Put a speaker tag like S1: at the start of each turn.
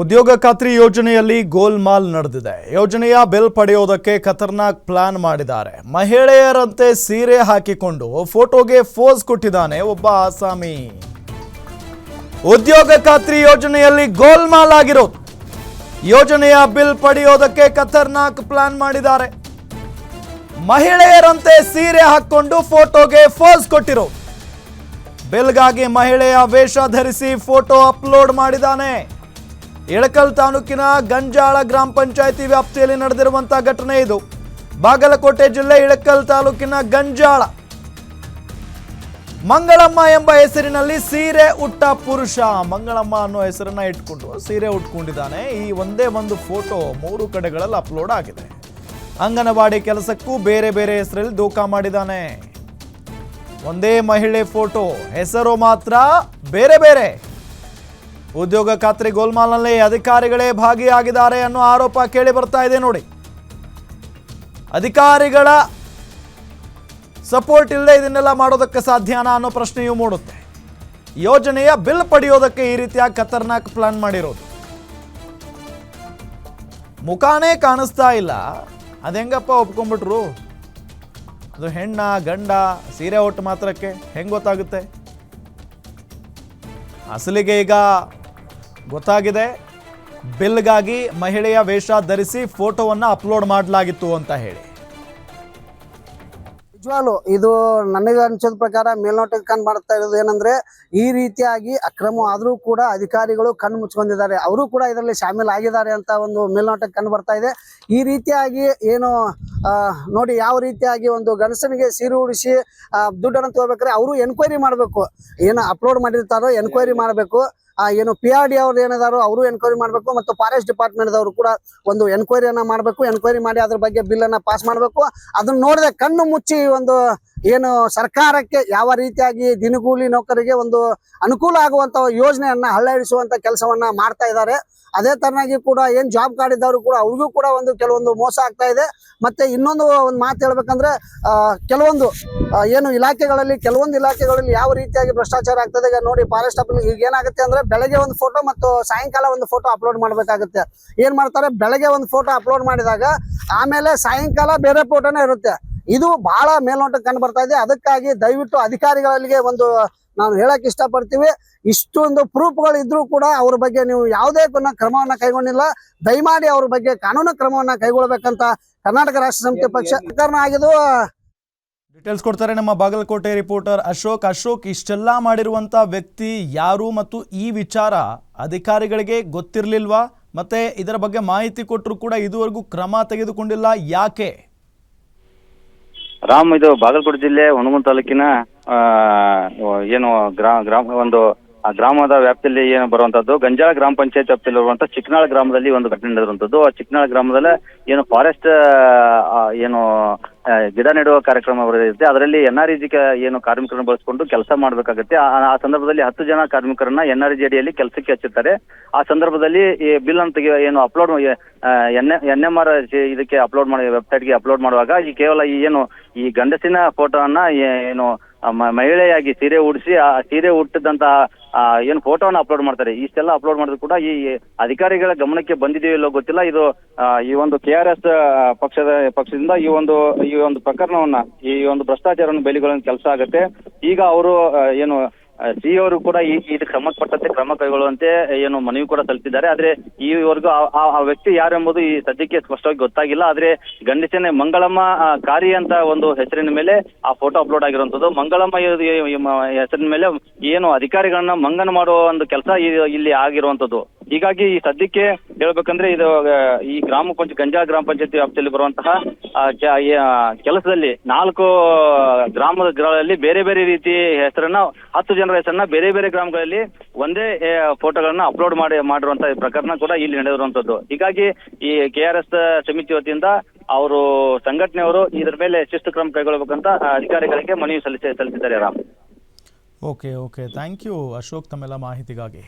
S1: ಉದ್ಯೋಗ ಖಾತ್ರಿ ಯೋಜನೆಯಲ್ಲಿ ಗೋಲ್ಮಾಲ್ ನಡೆದಿದೆ. ಯೋಜನೆಯ ಬಿಲ್ ಪಡೆಯೋದಕ್ಕೆ ಖತರ್ನಾಕ್ ಪ್ಲಾನ್ ಮಾಡಿದ್ದಾರೆ. ಮಹಿಳೆಯರಂತೆ ಸೀರೆ ಹಾಕಿಕೊಂಡು ಫೋಟೋಗೆ ಫೋಸ್ ಕೊಟ್ಟಿದ್ದಾನೆ ಒಬ್ಬ ಆಸಾಮಿ. ಉದ್ಯೋಗ ಖಾತ್ರಿ ಯೋಜನೆಯಲ್ಲಿ ಗೋಲ್ಮಾಲ್ ಆಗಿರೋ ಯೋಜನೆಯ ಬಿಲ್ ಪಡೆಯೋದಕ್ಕೆ ಖತರ್ನಾಕ್ ಪ್ಲಾನ್ ಮಾಡಿದ್ದಾರೆ. ಮಹಿಳೆಯರಂತೆ ಸೀರೆ ಹಾಕೊಂಡು ಫೋಟೋಗೆ ಫೋಸ್ ಕೊಟ್ಟಿರೋ ಬಿಲ್ಗಾಗಿ ಮಹಿಳೆಯ ವೇಷ ಧರಿಸಿ ಫೋಟೋ ಅಪ್ಲೋಡ್ ಮಾಡಿದ್ದಾನೆ. ಇಳಕಲ್ ತಾಲೂಕಿನ ಗಂಜಾಳ ಗ್ರಾಮ ಪಂಚಾಯಿತಿ ವ್ಯಾಪ್ತಿಯಲ್ಲಿ ನಡೆದಿರುವಂತಹ ಘಟನೆ ಇದು. ಬಾಗಲಕೋಟೆ ಜಿಲ್ಲೆ ಇಳಕಲ್ ತಾಲೂಕಿನ ಗಂಜಾಳ. ಮಂಗಳಮ್ಮ ಎಂಬ ಹೆಸರಿನಲ್ಲಿ ಸೀರೆ ಉಟ್ಟ ಪುರುಷ. ಮಂಗಳಮ್ಮ ಅನ್ನೋ ಹೆಸರನ್ನ ಇಟ್ಕೊಂಡು ಸೀರೆ ಉಟ್ಕೊಂಡಿದ್ದಾನೆ. ಈ ಒಂದೇ ಒಂದು ಫೋಟೋ ಮೂರು ಕಡೆಗಳಲ್ಲಿ ಅಪ್ಲೋಡ್ ಆಗಿದೆ. ಅಂಗನವಾಡಿ ಕೆಲಸಕ್ಕೂ ಬೇರೆ ಬೇರೆ ಹೆಸರಲ್ಲಿ ದೋಖಾ ಮಾಡಿದ್ದಾನೆ. ಒಂದೇ ಮಹಿಳೆ ಫೋಟೋ. ಹೆಸರು ಮಾತ್ರ ಬೇರೆ ಬೇರೆ. ಉದ್ಯೋಗ ಖಾತ್ರಿ ಗೋಲ್ಮಾಲ್ನಲ್ಲಿ ಅಧಿಕಾರಿಗಳೇ ಭಾಗಿಯಾಗಿದ್ದಾರೆ ಅನ್ನೋ ಆರೋಪ ಕೇಳಿ ಬರ್ತಾ ಇದೆ ನೋಡಿ. ಅಧಿಕಾರಿಗಳ ಸಪೋರ್ಟ್ ಇಲ್ಲದೆ ಇದನ್ನೆಲ್ಲ ಮಾಡೋದಕ್ಕೆ ಸಾಧ್ಯನಾ ಅನ್ನೋ ಪ್ರಶ್ನೆಯೂ ಮೂಡುತ್ತೆ. ಯೋಜನೆಯ ಬಿಲ್ ಪಡೆಯೋದಕ್ಕೆ ಈ ರೀತಿಯ ಖತರ್ನಾಕ್ ಪ್ಲಾನ್ ಮಾಡಿರೋದು. ಮುಖಾನೇ ಕಾಣಿಸ್ತಾ ಇಲ್ಲ. ಅದೆಂಗಪ್ಪ ಒಪ್ಕೊಂಡ್ಬಿಟ್ರು? ಅದು ಹೆಣ್ಣ, ಗಂಡ, ಸೀರೆ ಒಟ್ಟು ಮಾತ್ರಕ್ಕೆ ಹೆಂಗೆ ಗೊತ್ತಾಗುತ್ತೆ? ಅಸಲಿಗೆ ಈಗ ಗೊತ್ತಾಗಿದೆ. ಬಿಲ್ಗಾಗಿ ಮಹಿಳೆಯ ವೇಷ ಧರಿಸಿ ಫೋಟೋವನ್ನು ಅಪ್ಲೋಡ್ ಮಾಡಲಾಗಿತ್ತು ಅಂತ ಹೇಳಿ.
S2: ನಿಜವಾಗ್ಲು ಇದು ನನಗೆ ಅನಿಸಿದ ಪ್ರಕಾರ ಮೇಲ್ನೋಟಕ್ಕೆ ಕಣ್ ಮಾಡ್ತಾ ಇರೋದು ಏನಂದ್ರೆ ಈ ರೀತಿಯಾಗಿ ಅಕ್ರಮ ಆದರೂ ಕೂಡ ಅಧಿಕಾರಿಗಳು ಕಣ್ಣು ಮುಚ್ಕೊಂಡಿದ್ದಾರೆ. ಅವರು ಕೂಡ ಇದರಲ್ಲಿ ಶಾಮೀಲ್ ಆಗಿದ್ದಾರೆ ಅಂತ ಒಂದು ಮೇಲ್ನೋಟಕ್ಕೆ ಕಂಡು ಬರ್ತಾ ಇದೆ. ಈ ರೀತಿಯಾಗಿ ಏನು ನೋಡಿ ಯಾವ ರೀತಿಯಾಗಿ ಒಂದು ಗಂಡಸನಿಗೆ ಸೀರೆ ಉಡಿಸಿ ದುಡ್ಡನ್ನು ತಗೋಬೇಕಾದ್ರೆ ಅವರು ಎನ್ಕ್ವೈರಿ ಮಾಡಬೇಕು. ಏನು ಅಪ್ಲೋಡ್ ಮಾಡಿರ್ತಾರೋ ಎನ್ಕ್ವೈರಿ ಮಾಡಬೇಕು. ಏನು ಪಿ ಆರ್ ಡಿ ಅವ್ರು ಏನಿದಾರೋ ಅವರು ಎನ್ಕ್ವೈರಿ ಮಾಡಬೇಕು ಮತ್ತು ಫಾರೆಸ್ಟ್ ಡಿಪಾರ್ಟ್ಮೆಂಟ್ ದವರು ಕೂಡ ಒಂದು ಎನ್ಕ್ವೈರಿಯನ್ನ ಮಾಡಬೇಕು. ಎನ್ಕ್ವೈರಿ ಮಾಡಿ ಅದ್ರ ಬಗ್ಗೆ ಬಿಲ್ ಅನ್ನ ಪಾಸ್ ಮಾಡಬೇಕು. ಅದನ್ನ ನೋಡಿದೆ ಕಣ್ಣು ಮುಚ್ಚಿ ಒಂದು ಏನು ಸರ್ಕಾರಕ್ಕೆ ಯಾವ ರೀತಿಯಾಗಿ ದಿನಗೂಲಿ ನೌಕರಿಗೆ ಒಂದು ಅನುಕೂಲ ಆಗುವಂತ ಯೋಜನೆಯನ್ನ ಹಳ್ಳಿಸುವಂತ ಕೆಲಸವನ್ನ ಮಾಡ್ತಾ ಇದ್ದಾರೆ. ಅದೇ ತರನಾಗಿ ಕೂಡ ಏನ್ ಜಾಬ್ ಕಾರ್ಡ್ ಇದ್ದವರು ಕೂಡ ಅವ್ರಿಗೂ ಕೂಡ ಒಂದು ಕೆಲವೊಂದು ಮೋಸ ಆಗ್ತಾ ಇದೆ. ಮತ್ತೆ ಇನ್ನೊಂದು ಒಂದು ಮಾತು ಹೇಳ್ಬೇಕಂದ್ರೆ ಕೆಲವೊಂದು ಏನು ಇಲಾಖೆಗಳಲ್ಲಿ, ಕೆಲವೊಂದು ಇಲಾಖೆಗಳಲ್ಲಿ ಯಾವ ರೀತಿಯಾಗಿ ಭ್ರಷ್ಟಾಚಾರ ಆಗ್ತದೆ, ಈಗ ನೋಡಿ ಫಾರೆಸ್ಟ್ ಆಫೀಸ್ ಈಗ ಏನಾಗುತ್ತೆ ಅಂದ್ರೆ ಬೆಳಗ್ಗೆ ಒಂದು ಫೋಟೋ ಮತ್ತು ಸಾಯಂಕಾಲ ಒಂದು ಫೋಟೋ ಅಪ್ಲೋಡ್ ಮಾಡ್ಬೇಕಾಗುತ್ತೆ. ಏನ್ ಮಾಡ್ತಾರೆ? ಬೆಳಗ್ಗೆ ಒಂದು ಫೋಟೋ ಅಪ್ಲೋಡ್ ಮಾಡಿದಾಗ, ಆಮೇಲೆ ಸಾಯಂಕಾಲ ಬೇರೆ ಫೋಟೋನೇ ಇರುತ್ತೆ. ಇದು ಬಹಳ ಮೇಲ್ನೋಟಕ್ಕೆ ಕಂಡು ಬರ್ತಾ ಇದೆ. ಅದಕ್ಕಾಗಿ ದಯವಿಟ್ಟು ಅಧಿಕಾರಿಗಳಿಗೆ ಒಂದು ನಾವು ಹೇಳಕ್ ಇಷ್ಟಪಡ್ತೀವಿ. ಇಷ್ಟೊಂದು ಪ್ರೂಫ್ಗಳು ಇದ್ರೂ ಕೂಡ ಅವ್ರ ಬಗ್ಗೆ ನೀವು ಯಾವುದೇ ಕ್ರಮವನ್ನ ಕೈಗೊಂಡಿಲ್ಲ. ದಯಮಾಡಿ ಅವ್ರ ಬಗ್ಗೆ ಕಾನೂನು ಕ್ರಮವನ್ನ ಕೈಗೊಳ್ಬೇಕಂತ ಕರ್ನಾಟಕ ರಾಷ್ಟ್ರ ಸಮಿತಿ ಪಕ್ಷ ಕಾರಣ ಆಗಿದ್ದು.
S1: ಡೀಟೇಲ್ಸ್ ಕೊಡ್ತಾರೆ ನಮ್ಮ ಬಾಗಲಕೋಟೆ ರಿಪೋರ್ಟರ್ ಅಶೋಕ್. ಅಶೋಕ್ ಇಷ್ಟೆಲ್ಲ ಮಾಡಿರುವಂತ ವ್ಯಕ್ತಿ ಯಾರು ಮತ್ತು ಈ ವಿಚಾರ ಅಧಿಕಾರಿಗಳಿಗೆ ಗೊತ್ತಿರಲಿಲ್ವಾ? ಮತ್ತೆ ಇದರ ಬಗ್ಗೆ ಮಾಹಿತಿ ಕೊಟ್ಟರು ಕೂಡ ಇದುವರೆಗೂ ಕ್ರಮ ತೆಗೆದುಕೊಂಡಿಲ್ಲ. ಯಾಕೆ?
S3: ರಾಮ್ ಇದು ಬಾಗಲಕೋಟೆ ಜಿಲ್ಲೆ ಹುಣಗುಂದ ತಾಲೂಕಿನ ಏನು ಗ್ರಾ ಗ್ರಾಮ ಒಂದು ಆ ಗ್ರಾಮದ ವ್ಯಾಪ್ತಿಯಲ್ಲಿ ಏನು ಬರುವಂತದ್ದು, ಗಂಜಾಳ ಗ್ರಾಮ ಪಂಚಾಯತ್ ವ್ಯಾಪ್ತಿಯಲ್ಲಿ ಬರುವಂತ ಚಿಕ್ಕನಾಳ ಗ್ರಾಮದಲ್ಲಿ ಒಂದು ಘಟನೆ ನಡೆದಿರುವಂತದ್ದು. ಆ ಚಿಕ್ಕನಾಳ ಗ್ರಾಮದಲ್ಲಿ ಏನು ಫಾರೆಸ್ಟ್ ಏನು ಗಿಡ ನೆಡುವ ಕಾರ್ಯಕ್ರಮ ಇರುತ್ತೆ ಅದರಲ್ಲಿ ಎನ್ ಆರ್ ಜಿ ಏನು ಕಾರ್ಮಿಕರನ್ನು ಬಳಸಿಕೊಂಡು ಕೆಲಸ ಮಾಡಬೇಕಾಗುತ್ತೆ. ಆ ಸಂದರ್ಭದಲ್ಲಿ ಹತ್ತು ಜನ ಕಾರ್ಮಿಕರನ್ನ ಎನ್ ಆರ್ ಜಿ ಅಡಿಯಲ್ಲಿ ಕೆಲಸಕ್ಕೆ ಹಚ್ಚುತ್ತಾರೆ ಆ ಸಂದರ್ಭದಲ್ಲಿ ಈ ಬಿಲ್ ಅಂತ ಏನು upload N N M R ಇದಕ್ಕೆ ಅಪ್ಲೋಡ್ ಮಾಡಿ ವೆಬ್ಸೈಟ್ಗೆ ಅಪ್ಲೋಡ್ ಮಾಡುವಾಗ ಈ ಕೇವಲ ಈ ಏನು, ಈ ಗಂಡಸಿನ ಫೋಟೋವನ್ನ ಏನು ಆ ಮಹಿಳೆಯಾಗಿ ಸೀರೆ ಉಡಿಸಿ, ಆ ಸೀರೆ ಉಟ್ಟಿದಂತ, ಆ, ಏನು ಫೋಟೋನ ಅಪ್ಲೋಡ್ ಮಾಡ್ತಾರೆ. ಇಷ್ಟೆಲ್ಲ ಅಪ್ಲೋಡ್ ಮಾಡಿದ್ರು ಕೂಡ ಈ ಅಧಿಕಾರಿಗಳ ಗಮನಕ್ಕೆ ಬಂದಿದೆಯೋ ಇಲ್ಲೋ ಗೊತ್ತಿಲ್ಲ. ಇದು ಈ ಒಂದು ಕೆ ಆರ್ ಎಸ್ ಪಕ್ಷದ, ಪಕ್ಷದಿಂದ ಈ ಒಂದು ಈ ಒಂದು ಪ್ರಕರಣವನ್ನ, ಈ ಒಂದು ಭ್ರಷ್ಟಾಚಾರವನ್ನು ಬೆಲೆಗೊಳ್ಳುವ ಕೆಲಸ ಆಗುತ್ತೆ. ಈಗ ಅವರು ಏನು ಸಿ ಅವರು ಕೂಡ ಈ ಇದಕ್ಕೆ ಸಂಬಂಧಪಟ್ಟಂತೆ ಕ್ರಮ ಕೈಗೊಳ್ಳುವಂತೆ ಏನು ಮನವಿ ಕೂಡ ಸಲ್ಲಿಸಿದ್ದಾರೆ. ಆದ್ರೆ, ಈವರೆಗೂ ಆ- ಆ ಆ ವ್ಯಕ್ತಿ ಯಾರೆಂಬುದು ಈ ಸದ್ಯಕ್ಕೆ ಸ್ಪಷ್ಟವಾಗಿ ಗೊತ್ತಾಗಿಲ್ಲ. ಆದ್ರೆ, ಗಂಡಸನೇ ಮಂಗಳಮ್ಮ ಕಾರಿ ಅಂತ ಒಂದು ಹೆಸರಿನ ಮೇಲೆ ಆ ಫೋಟೋ ಅಪ್ಲೋಡ್ ಆಗಿರುವಂತದ್ದು ಮಂಗಳಮ್ಮ ಹೆಸರಿನ ಮೇಲೆ ಏನು ಅಧಿಕಾರಿಗಳನ್ನ ಮಂಗನ ಮಾಡುವ ಒಂದು ಕೆಲಸ ಇಲ್ಲಿ ಆಗಿರುವಂತದ್ದು ಹೀಗಾಗಿ ಈ ಸದ್ಯಕ್ಕೆ ಹೇಳ್ಬೇಕಂದ್ರೆ ಇದು ಈ ಗ್ರಾಮ ಪಂಚಾಯತ್ ಗಂಜಾ ಗ್ರಾಮ ಪಂಚಾಯತಿ ವ್ಯಾಪ್ತಿಯಲ್ಲಿ ಬರುವಂತಹ ಕೆಲಸದಲ್ಲಿ ನಾಲ್ಕು ಗ್ರಾಮಗಳಲ್ಲಿ ಬೇರೆ ಬೇರೆ ರೀತಿ ಹೆಸರನ್ನ, ಹತ್ತು ಜನರ ಹೆಸರನ್ನ ಬೇರೆ ಬೇರೆ ಗ್ರಾಮಗಳಲ್ಲಿ ಒಂದೇ ಫೋಟೋಗಳನ್ನ ಅಪ್ಲೋಡ್ ಮಾಡಿ ಮಾಡಿರುವಂತಹ ಪ್ರಕರಣ ಕೂಡ ಇಲ್ಲಿ ನಡೆದಿರುವಂತದ್ದು. ಹೀಗಾಗಿ ಈ ಕೆ ಆರ್ ಎಸ್ ಸಮಿತಿ ವತಿಯಿಂದ ಅವರು, ಸಂಘಟನೆಯವರು ಇದರ ಮೇಲೆ ಶಿಸ್ತು ಕ್ರಮ ಕೈಗೊಳ್ಳಬೇಕಂತ ಅಧಿಕಾರಿಗಳಿಗೆ ಮನವಿ ಸಲ್ಲಿಸಿ, ಸಲ್ಲಿಸಿದ್ದಾರೆ Ram.
S1: Okay okay thank you Ashok ತಮ್ಮೆಲ್ಲ ಮಾಹಿತಿಗಾಗಿ.